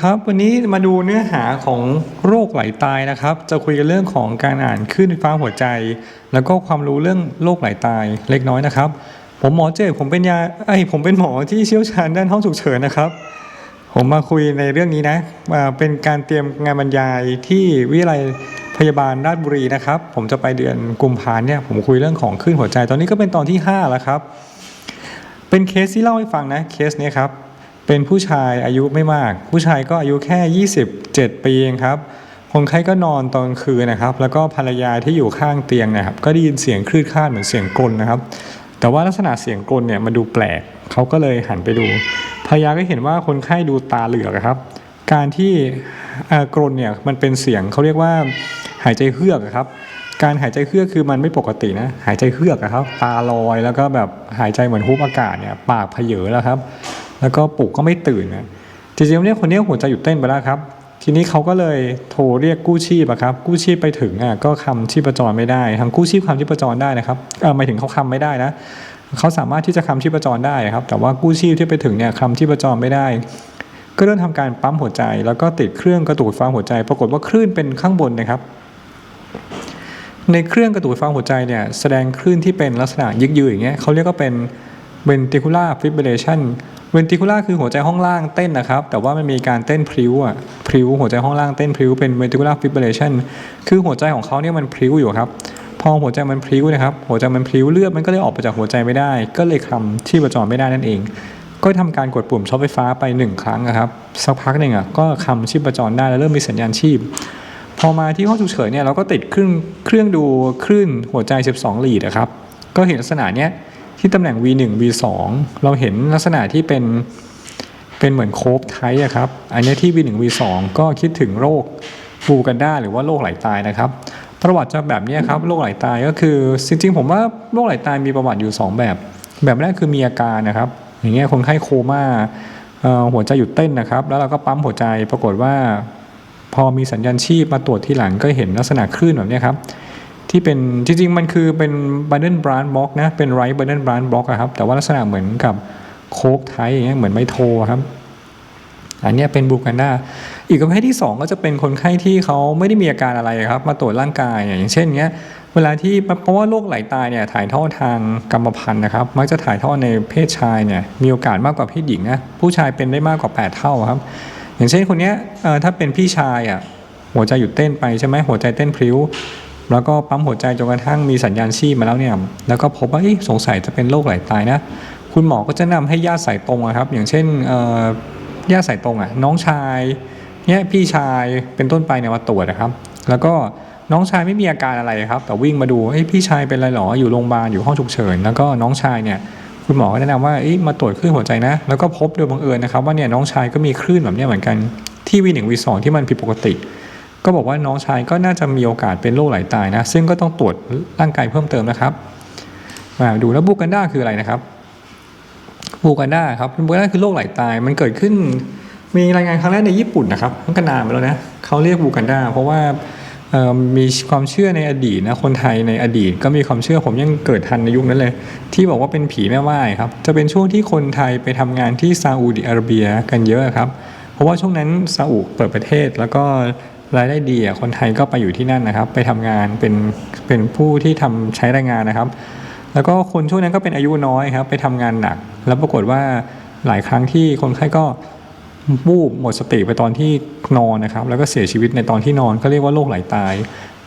ครับ วันนี้มาดูเนื้อหาของโรคไหลตายนะครับ จะคุยกันเรื่องของการอ่านคลื่นไฟฟ้าหัวใจ แล้วก็ความรู้เรื่องโรคไหลตายเล็กน้อยนะครับ ผมหมอเจดผมเป็นยาไอผมเป็นหมอที่เชี่ยวชาญด้านห้องฉุกเฉินนะครับ ผมมาคุยในเรื่องนี้นะอ่าเป็นการเตรียมงานบรรยายที่วิทยาลัยพยาบาลราชบุรีนะครับ ผมจะไปเดือนกุมภาเนี่ยผมคุยเรื่องของคลื่นหัวใจ ตอนนี้ก็เป็นตอนที่5แล้วครับ เป็นเคสที่เล่าให้ฟังนะเคสเนี้ยครับ เป็นผู้ชายอายุไม่มาก ผู้ชายก็อายุแค่ 27 ปีเองครับคนไข้ก็นอนตอนคืนนะครับ แล้วก็ภรรยาที่อยู่ข้างเตียงนะครับ ก็ได้ยินเสียงคลืดคลาดเหมือนเสียงกลนนะครับ แต่ว่าลักษณะเสียงกลเนี่ยมันดูแปลกเขาก็เลยหันไปดู ภรรยาก็เห็นว่าคนไข้ดูตาเหลือกครับ การที่กรนเนี่ยมันเป็นเสียงเขาเรียกว่าหายใจเฮือกอครับ การหายใจเฮือกคือมันไม่ปกตินะ หายใจเฮือกอครับ ตาลอยแล้วก็แบบหายใจเหมือนฮุบอากาศเนี่ย ปากเพเยแล้วครับ แล้วก็ปลุกก็ไม่ตื่นนะจริงๆเนี่ยคนนี้หัวใจหยุดเต้นไปแล้วครับ ทีนี้เขาก็เลยโทรเรียกกู้ชีพอะครับ กู้ชีพไปถึงอะก็คำชีพจรไม่ได้ทางกู้ชีพคำชีพจรได้นะครับเออหมายถึงเขาคำไม่ได้นะเขาสามารถที่จะคำชีพจรได้ครับ แต่ว่ากู้ชีพที่ไปถึงเนี่ยคำชีพจรไม่ได้ ก็เริ่มทำการปั๊มหัวใจ แล้วก็ติดเครื่องกระตุ้นฟ้าหัวใจ ปรากฏว่าคลื่นเป็นข้างบนนะครับ ในเครื่องกระตุ้นฟ้าหัวใจเนี่ยแสดงคลื่นที่เป็นลักษณะยึกยืออย่างเงี้ยเขาเรียกว่าเป็น ventricular fibrillation ventricular คือหัวใจห้องล่างเต้นนะครับ แต่ว่ามันมีการเต้นพริ้วอะพริ้วหัวใจห้องล่างเต้นพริ้วเป็น ventricular fibrillation คือหัวใจของเขาเนี่ยมันพริ้วอยู่ครับพอหัวใจมันพริ้วนะครับ หัวใจมันพริ้วเลือดมันก็เลยออกไปจากหัวใจไม่ได้ ก็เลยคลำที่ประจรไม่ได้นั่นเอง ก็ทำการกดปุ่มช็อตไฟฟ้าไปหนึ่งครั้งนะครับสักพักหนึ่งอะก็คำชีพจรได้แล้วเริ่มมีสัญญาณชีพ พอมาที่ห้องฉุกเฉินเนี่ยเราก็ติดเครื่องเครื่องดูคลื่นหัวใจ 12 หลีดนะครับ ก็เห็นลักษณะเนี้ย ที่ตำแหน่ง V1 V2 เราเห็นลักษณะที่เป็นเป็นเหมือนโคฟไทป์อะครับ อันนี้ที่ V1 V2 ก็คิดถึงโรคฟูกันด้าหรือว่าโรคไหลตายนะครับ ประวัติจะแบบนี้ครับโรคไหลตายก็คือจริงๆผมว่าโรคไหลตายมีประวัติอยู่ 2 แบบ แบบแรกคือมีอาการนะครับ อย่างเงี้ยคนไข้โคม่าเอ่อหัวใจหยุดเต้นนะครับ แล้วเราก็ปั๊มหัวใจปรากฏว่า พอมีสัญญาณชีพมาตรวจที่หลังก็เห็นลักษณะคลื่นแบบนี้ครับ ที่เป็นจริงๆ มันคือเป็นบันเดนบรานบล็อกนะเป็นไรบันเดนบรานบล็อกครับแต่ว่าลักษณะเหมือนกับโคกไทยอย่างเงี้ยเหมือนไมโทรครับ อันนี้เป็นบูกันดาอีกประเภทที่ 2 ก็จะเป็นคนไข้ที่เขาไม่ได้มีอาการอะไรครับ มาตรวจร่างกายอย่างเช่นเงี้ยเวลาที่เพราะว่าโรคไหลตายเนี่ยถ่ายทอดทางกรรมพันธุ์นะครับ มักจะถ่ายทอดในเพศชายเนี่ยมีโอกาสมากกว่าเพศหญิงนะผู้ชายเป็นได้มากกว่า 8 เท่าครับ อย่างเช่นคนเนี้ยถ้าเป็นพี่ชายอะหัวใจหยุดเต้นไปใช่ไหมหัวใจเต้นพลิ้ว แล้วก็ปั๊มหัวใจจนกระทั่งมีสัญญาณชีพมาแล้วเนี่ย แล้วก็พบว่าอ๊ะสงสัยจะเป็นโรคไหลตายนะ คุณหมอก็จะนำให้ญาติสายตรงครับ อย่างเช่นญาติสายตรงอะน้องชายเนี่ยพี่ชายเป็นต้นไปเนี่ยมาตรวจนะครับ แล้วก็น้องชายไม่มีอาการอะไรครับ แต่วิ่งมาดูเอ้ยพี่ชายเป็นอะไรหรออยู่โรงพยาบาลอยู่ห้องฉุกเฉิน แล้วก็น้องชายเนี่ยคุณหมอก็แนะนำว่าเอ้มาตรวจคลื่นหัวใจนะ แล้วก็พบโดยบังเอิญนะครับว่าเนี่ยน้องชายก็มีคลื่นแบบเนี้ยเหมือนกันที่ V1 V2 ที่มันผิดปกติ ก็บอกว่าน้องชายก็น่าจะมีโอกาสเป็นโรคไหลตายนะ ซึ่งก็ต้องตรวจร่างกายเพิ่มเติมนะครับ มาดูแล้วบูกันด้าคืออะไรนะครับบูกันด้าครับบูกันด้าคือโรคไหลตาย มันเกิดขึ้น มีรายงานครั้งแรกในญี่ปุ่นนะครับมันก็นานไปแล้วนะเขาเรียกบูกันด้าเพราะว่ามีความเชื่อในอดีตนะคนไทยในอดีตก็มีความเชื่อผมยังเกิดทันในยุคนั้นเลย ที่บอกว่าเป็นผีแม่ไม้ครับจะเป็นช่วงที่คนไทยไปทำงานที่ซาอุดิอาระเบียกันเยอะครับ เพราะว่าช่วงนั้นซาอุเปิดประเทศแล้วก็ รายได้ดีอะคนไทยก็ไปอยู่ที่นั่นนะครับ ไปทำงานเป็นเป็นผู้ที่ทำใช้แรงงานนะครับ แล้วก็คนช่วงนั้นก็เป็นอายุน้อยครับ ไปทำงานหนัก แล้วปรากฏว่าหลายครั้งที่คนไข้ก็บูบหมดสติไปตอนที่นอนนะครับ แล้วก็เสียชีวิตในตอนที่นอนก็เรียกว่าโรคไหลตาย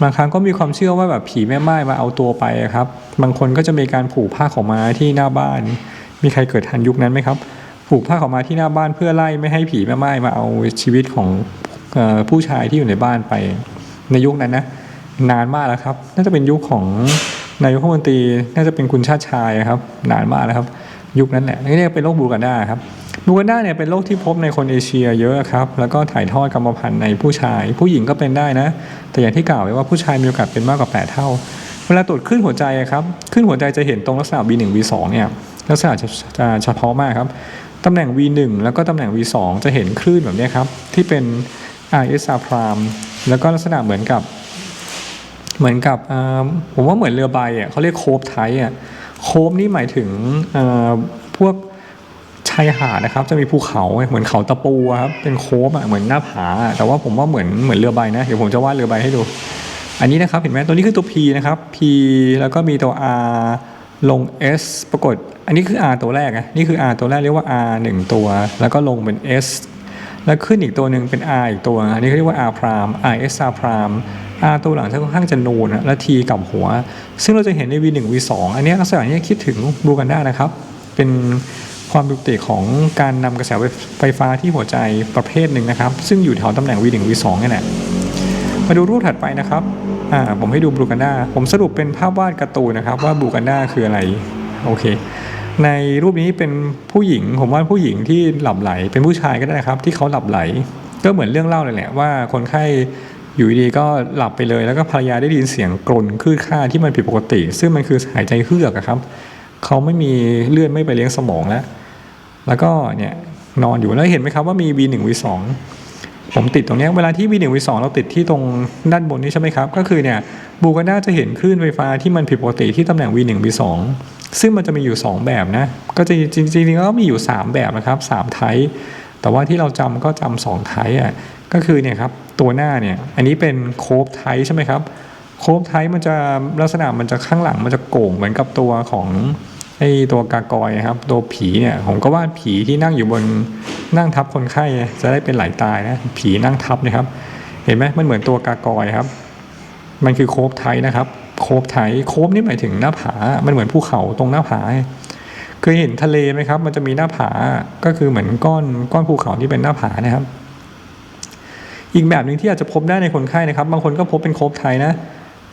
บางครั้งก็มีความเชื่อว่าแบบผีแม่ไม้มาเอาตัวไปครับ บางคนก็จะมีการผูกผ้าขาวม้าที่หน้าบ้าน มีใครเกิดทันยุคนั้นไหมครับ ผูกผ้าขาวม้าที่หน้าบ้านเพื่อไล่ไม่ให้ผีแม่ไม้มาเอาชีวิตของ ผู้ชายที่อยู่ในบ้านไปในยุคนั้นนะนานมากแล้วครับ น่าจะเป็นยุคของนายกรัฐมนตรีน่าจะเป็นคุณชาติชายครับ นานมากแล้วครับ ยุคนั้นแหละนี่เป็นโรคบูกันดาครับบูกันดาเนี่ยเป็นโรคที่พบในคนเอเชียเยอะครับ แล้วก็ถ่ายทอดกรรมพันธุ์ในผู้ชาย ผู้หญิงก็เป็นได้นะ แต่อย่างที่กล่าวไว้ว่าผู้ชายมีโอกาสเป็นมากกว่า 8 เท่า เวลาตรวจคลื่นหัวใจครับคลื่นหัวใจจะเห็นตรงลักษณะ V1 V2 เนี่ยลักษณะจะเฉพาะมากครับตำแหน่ง V1 แล้วก็ตำแหน่ง V2 จะเห็นคลื่นแบบนี้ครับที่เป็น RSR prime แล้วก็ลักษณะเหมือนกับเหมือนกับผมว่าเหมือนเรือใบอะเขาเรียกโคบไทยอะโคบนี่หมายถึงพวกชายหาดนะครับ จะมีภูเขาเหมือนเขาตะปูครับเป็นโค้งอะเหมือนหน้าผา แต่ว่าผมว่าเหมือนเหมือนเรือใบนะเดี๋ยวผมจะวาดเรือใบให้ดู อันนี้นะครับเห็นไหมตัวนี้คือตัว P นะครับ P แล้วก็มีตัว R ลง S ปรากฏ อันนี้คือ R ตัวแรกนะนี่คือ R ตัวแรกเรียกว่า R หนึ่งตัว แล้วก็ลงเป็น S แล้วขึ้นอีกตัวหนึ่งเป็น R อีกตัวอันนี้เขาเรียกว่า R prime R S R prime R ตัวหลังจะค่อนข้างจะนูนและ T กับหัว ซึ่งเราจะเห็นใน V1 V2 อันนี้ลักษณะนี้คิดถึงบูกันด้านะครับ เป็นความดุติของการนำกระแสไฟฟ้าที่หัวใจประเภทหนึ่งนะครับ ซึ่งอยู่แถวตำแหน่ง V1 V2 นี่แหละมาดูรูปถัดไปนะครับผมให้ดูบูกันดาผมสรุปเป็นภาพวาดการ์ตูนนะครับว่าบูกันดาคืออะไรโอเค ในรูปนี้เป็นผู้หญิง ผมว่าผู้หญิงที่หลับไหล เป็นผู้ชายก็ได้นะครับ ที่เขาหลับไหล ก็เหมือนเรื่องเล่าเลยแหละว่าคนไข้อยู่ดีก็หลับไปเลย แล้วก็ภรรยาได้ยินเสียงกรนคลืดค่าที่มันผิดปกติ ซึ่งมันคือหายใจเฮือกครับเขาไม่มีเลือดไม่ไปเลี้ยงสมองแล้วแล้วก็เนี่ยนอนอยู่แล้วเห็นไหมครับว่ามี V1 V2 ผมติดตรงนี้เวลาที่ V1 V2 เราติดที่ตรงด้านบนนี้ใช่ไหมครับ ก็คือเนี่ยบูกันด้าจะเห็นคลื่นไฟฟ้าที่มันผิดปกติที่ตำแหน่ง V1 V2 ซึ่งมันจะมีอยู่ 2 แบบนะ ก็จะจริงๆจริงๆก็มีอยู่ 3 แบบนะครับ3ไทป์แต่ว่าที่เราจำก็จำสองไทป์อะก็คือเนี่ยครับตัวหน้าเนี่ยอันนี้เป็นโคฟไทป์ใช่ไหมครับโคฟไทป์มันจะลักษณะมันจะข้างหลังมันจะโก่งเหมือนกับตัวของไอตัวกากอยนะครับตัวผีเนี่ยผมก็ว่าผีที่นั่งอยู่บนนั่งทับคนไข้จะได้เป็นไหลตายนะผีนั่งทับนะครับ เห็นไหมมันเหมือนตัวกากอยครับ มันคือโคบไทยนะครับ บไทยโคบนี่หมายถึงหน้าผา มันเหมือนภูเขาตรงหน้าผาเคยเห็นทะเลไหมครับ มันจะมีหน้าผาก็คือเหมือนก้อนก้อนภูเขาที่เป็นหน้าผานะครับ อีกแบบหนึ่งที่อาจจะพบได้ในคนไข้นะครับ บางคนก็พบเป็นโคบไทยนะ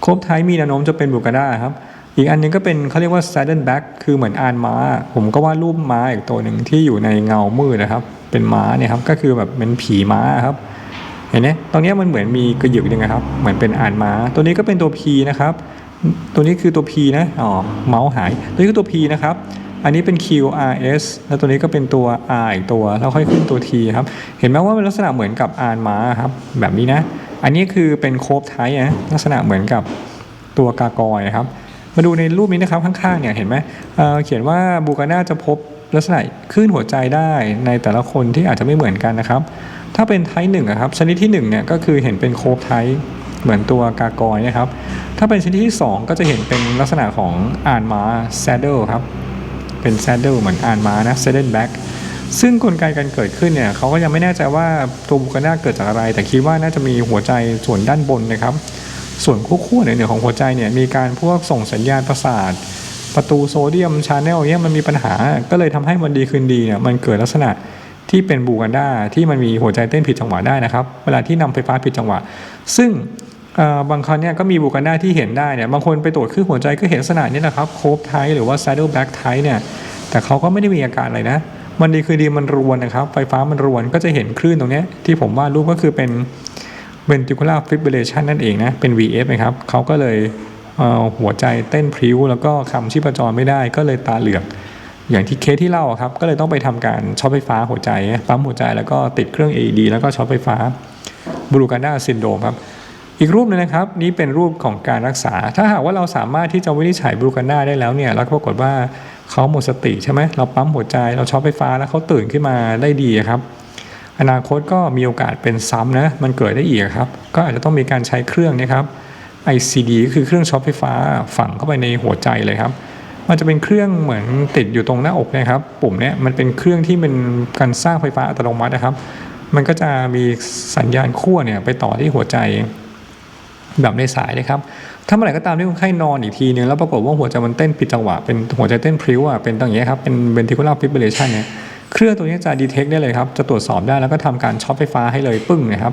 โคบไทยมีแนวโน้มจะเป็นบูกาด้าครับ อีกอันหนึงก็เป็นเขาเรียกว่า saddle back คือเหมือนอานม้า ผมก็วาดรูปม้าอีกตัวหนึ่งที่อยู่ในเงามืดนะครับ เป็นม้าเนี่ยครับก็คือแบบเป็นผีม้าครับเห็นไหมตรงนี้มันเหมือนมีกระยึกหนึงนะครับ เหมือนเป็นอ่านม้า ตัวนี้ก็เป็นตัว P นะครับ ตัวนี้คือตัว P นะ อ๋อ เมาส์หาย ตัวนี้คือตัว P นะครับ อันนี้เป็น Q R S แล้วตัวนี้ก็เป็นตัว R อีกตัว แล้วค่อยขึ้นตัว T ครับ เห็นไหมว่ามันลักษณะเหมือนกับอ่านม้าครับ แบบนี้นะ อันนี้คือเป็นโคบไทยนะ ลักษณะเหมือนกับตัวกากอยนะครับ มาดูในรูปนี้นะครับข้างๆเนี่ย เห็นไหมเเขียนว่าบูกาน่าจะพบลักษณะคลื่นหัวใจได้ในแต่ละคนที่อาจจะไม่เหมือนกันนะครับ ถ้าเป็นไทป์หนึ่งอะครับ ชนิดที่หนึ่งเนี่ยก็คือเห็นเป็นโคบไทป์ เหมือนตัวกากอยนะครับ ถ้าเป็นชนิดที่สองก็จะเห็นเป็นลักษณะของอ่านม้า saddle ครับ เป็น saddle เหมือนอ่านม้านะ saddle back ซึ่งกลไกการเกิดขึ้นเนี่ยเขาก็ยังไม่แน่ใจว่าตัวบุคคลน่าเกิดจากอะไร แต่คิดว่าน่าจะมีหัวใจส่วนด้านบนนะครับ ส่วนขั้วๆเหนือๆของหัวใจเนี่ยมีการพวกส่งสัญญาณประสาทประตูโซเดียมชาแนลเนี่ยมันมีปัญหา ก็เลยทำให้วันดีคืนดีเนี่ยมันเกิดลักษณะที่เป็นบูกันด้าที่มันมีหัวใจเต้นผิดจังหวะได้นะครับ เวลาที่นำไฟฟ้าผิดจังหวะ ซึ่ง บางครั้งเนี่ยก็มีบูกันด้าที่เห็นได้เนี่ยบางคนไปตรวจคลื่นหัวใจก็เห็นลักษณะนี้นะครับโคบไทหรือว่า saddle back ไทเนี่ยแต่เขาก็ไม่ได้มีอาการอะไรนะ มันดีคือดีมันรวนนะครับ ไฟฟ้ามันรวนก็จะเห็นคลื่นตรงนี้ที่ผมวาดรูปก็คือเป็น ventricular fibrillation นั่นเองนะเป็น VF นะครับเขาก็เลยเหัวใจเต้นพริ้ว แล้วก็คำชีพจรไม่ได้ก็เลยตาเหลือก อย่างที่เคสที่เล่าครับก็เลยต้องไปทำการช็อตไฟฟ้าหัวใจปั๊มหัวใจแล้วก็ติดเครื่อง AED แล้วก็ช็อตไฟฟ้าบรูการดาซินโดมครับ อีกรูปหนึงนะครับนี่เป็นรูปของการรักษา ถ้าหากว่าเราสามารถที่จะวินิจฉัยบรูการดาได้แล้วเนี่ยแล้วก็ปรากฏว่าเขาหมดสติใช่ไหมเราปั๊มหัวใจเราช็อตไฟฟ้าแล้วเขาตื่นขึ้นมาได้ดีครับ อนาคตก็มีโอกาสเป็นซ้ำนะมันเกิดได้อีกครับ ก็อาจจะต้องมีการใช้เครื่องนะครับ ICD ก็คือเครื่องช็อตไฟฟ้าฝังเข้าไปในหัวใจเลยครับ มันจะเป็นเครื่องเหมือนติดอยู่ตรงหน้าอกนะครับ ปุ่มเนี้ยมันเป็นเครื่องที่เป็นการสร้างไฟฟ้าอัตโนมัตินะครับ มันก็จะมีสัญญาณขั้วเนี่ยไปต่อที่หัวใจ แบบในสายเลยครับถ้าเมื่อไหร่ก็ตามที่คนไข้นอนอีกทีนึงแล้วปรากฏว่าหัวใจมันเต้นผิดจังหวะเป็นหัวใจเต้นพริ้วอะเป็นตรงอย่างเงี้ยครับเป็น ventricular fibrillation เนี่ยเครื่องตัวนี้จะ detect ได้เลยครับจะตรวจสอบได้แล้วก็ทำการช็อตไฟฟ้าให้เลยปึ้งนะครับ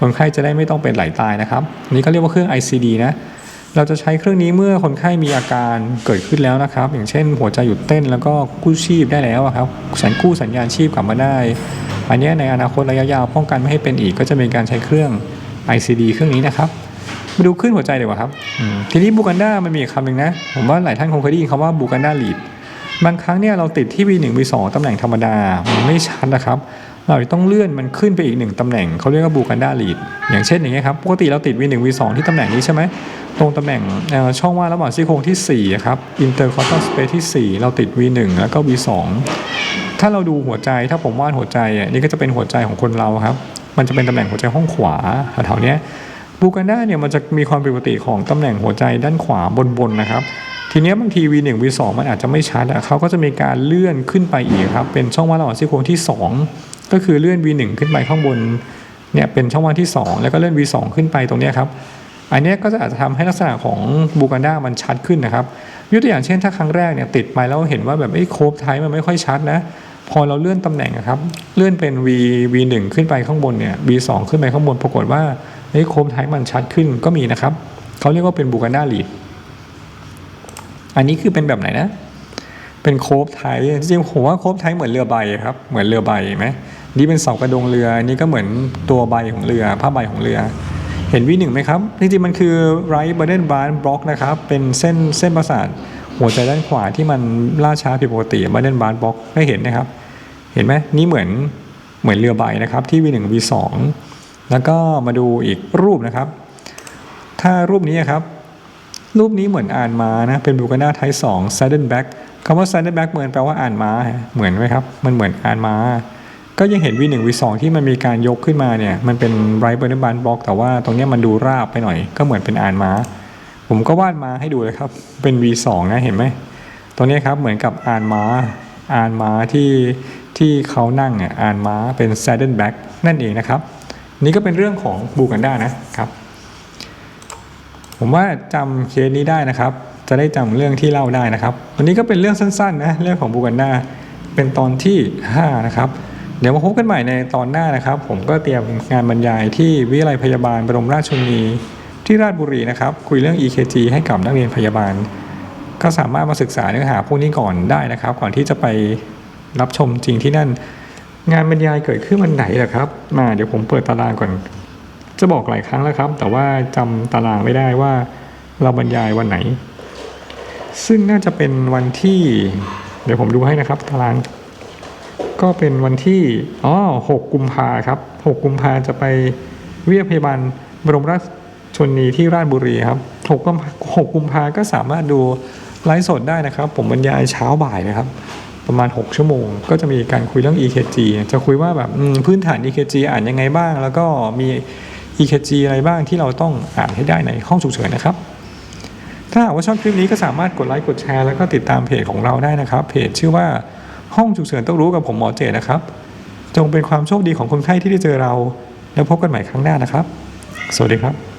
คนไข้จะได้ไม่ต้องเป็นไหลตายนะครับนนี้ก็เรียกว่าเครื่อง ICD นะเราจะใช้เครื่องนี้เมื่อคนไข้มีอาการเกิดขึ้นแล้วนะครับ อย่างเช่น หัวใจหยุดเต้นแล้วก็กู้ชีพได้แล้วอะครับสัญกู้สัญญาณชีพกลับมาได้ อันนี้ในอนาคตระยะยาวป้องกันไม่ให้เป็นอีกก็จะมีการใช้เครื่อง ICD เครื่องนี้นะครับ มาดูขึ้นหัวใจดีกว่าครับทีนี้บูกันด้ามันมีคำหนึ่งนะ ผมว่าหลายท่านคงเคยได้ยินคำว่าบูกันด้าลีดบางครั้งเนี่ยเราติดที่ V1 V2 ตำแหน่งธรรมดา มันไม่ชัดนะครับ เราต้องเลื่อนมันขึ้นไปอีกหนึ่งตำแหน่งเขาเรียกว่าบูกันด้าลีดอย่างเช่นอย่างเงี้ยครับ ปกติเราติด V1 V2 ที่ตำแหน่งนี้ใช่ไหมตรงตำแหน่งช่องว่างระหว่างซี่โครงที่4ครับ intercostal space ที่ 4 เราติด V1 แล้วก็ V2 ถ้าเราดูหัวใจถ้าผมวาดหัวใจอะนี่ก็จะเป็นหัวใจของคนเราครับ มันจะเป็นตำแหน่งหัวใจห้องขวาแถวๆนี้ย บูกันดาเนี่ยมันจะมีความผิดปกติของตำแหน่งหัวใจด้านขวาบนๆนะครับ ทีนี้บางที V1 V2 มันอาจจะไม่ชัดอะเขาก็จะมีการเลื่อนขึ้นไปอีกครับเป็นช่องว่างระหว่างซี่โครงที่ 2 ก็คือเลื่อน V1 ขึ้นไปข้างบนเนี่ยเป็นช่องว่างที่ 2 แล้วก็เลื่อน V2 ขึ้นไปตรงนี้ครับอันนี้ก็จะอาจจะทำให้ลักษณะของบูกันดามันชัดขึ้นนะครับยกตัวอย่างเช่นถ้าครั้งแรกเนี่ยติดไปแล้วเห็นว่าแบบไอ้โคบไทป์มันไม่ค่อยชัดนะพอเราเลื่อนตำแหน่งครับเลื่อนเป็น V V1 ขึ้นไปข้างบนเนี่ย V2 ขึ้นไปข้างบนปรากฏว่า ไอ้โคบไทป์มันชัดขึ้นก็มีนะครับเขาเรียกว่าเป็นบูกันด้าลีดอันนี้คือเป็นแบบไหนนะ เป็นโคบไทป์จริงๆผมว่าโคบไทป์เหมือนเรือใบครับเหมือนเรือใบไหมนี่เป็นเสากระดงเรืออันนี้ก็เหมือนตัวใบของเรือผ้าใบของเรือเห็น V1 ไหมครับ จริงๆ มันคือ right button bar block นะครับ เป็นเส้นเส้นประสาทหัวใจด้านขวาที่มันล่าช้าผิดปกติ button bar block ได้เห็นนะครับ เห็นไหมนี่เหมือนเหมือนเรือใบนะครับที่ V1 V2 แล้วก็มาดูอีกรูปนะครับ ถ้ารูปนี้ครับ รูปนี้เหมือนอ่านม้านะ เป็นบูกาน่าไทป์สอง saddle back คำว่า saddle back เหมือนแปลว่าอ่านม้าฮะเหมือนไหมครับ มันเหมือนอ่านม้า ก็ยังเห็น V1 V2 ที่มันมีการยกขึ้นมาเนี่ย มันเป็น right button bar block แต่ว่าตรงนี้มันดูราบไปหน่อย ก็เหมือนเป็นอ่านม้า ผมก็วาดม้าให้ดูเลยครับ เป็น V2 นะเห็นไหมตรงนี้ครับเหมือนกับอ่านม้า อ่านม้าที่ที่เขานั่งอะอ่านม้าเป็น saddle back นั่นเองนะครับ นี่ก็เป็นเรื่องของบูกันด้านะครับ ผมว่าจำเคสนี้ได้นะครับ จะได้จำเรื่องที่เล่าได้นะครับ วันนี้ก็เป็นเรื่องสั้นๆนะเรื่องของบูกันด้าเป็นตอนที่5นะครับเดี๋ยวมาพบกันใหม่ในตอนหน้านะครับ ผมก็เตรียมงานบรรยายที่วิทยาลัยพยาบาลบรมราชชนนีที่ราชบุรีนะครับ คุยเรื่อง EKG ให้กับนักเรียนพยาบาล ก็สามารถมาศึกษาเนื้อหาพวกนี้ก่อนได้นะครับ ก่อนที่จะไปรับชมจริงที่นั่น งานบรรยายเกิดขึ้นวันไหนล่ะครับมาเดี๋ยวผมเปิดตารางก่อน จะบอกหลายครั้งแล้วครับ แต่ว่าจำตารางไม่ได้ว่า เราบรรยายวันไหน ซึ่งน่าจะเป็นวันที่ เดี๋ยวผมดูให้นะครับ ตาราง ก็เป็นวันที่อ๋อ6กุมภาครับ6กุมภาจะไปเวิทยพยาบาลบรมราชชนีที่ราชบุรีครับ6กุมภา6กุมภาก็สามารถดูไลฟ์สดได้นะครับ ผมบรรยายเช้าบ่ายนะครับ ประมาณ 6 ชั่วโมง ก็จะมีการคุยเรื่อง EKG จะคุยว่าแบบพื้นฐาน EKG อ่านยังไงบ้าง แล้วก็มี EKG อะไรบ้างที่เราต้องอ่านให้ได้ในห้องฉุกเฉินนะครับ ถ้าหากว่าชอบคลิปนี้ก็สามารถกดไลค์กดแชร์แล้วก็ติดตามเพจของเราได้นะครับ เพจชื่อว่าห้องฉุกเฉินต้องรู้กับผมหมอเจตนะครับ จงเป็นความโชคดีของคนไข้ที่ได้เจอเรา แล้วพบกันใหม่ครั้งหน้านะครับ สวัสดีครับ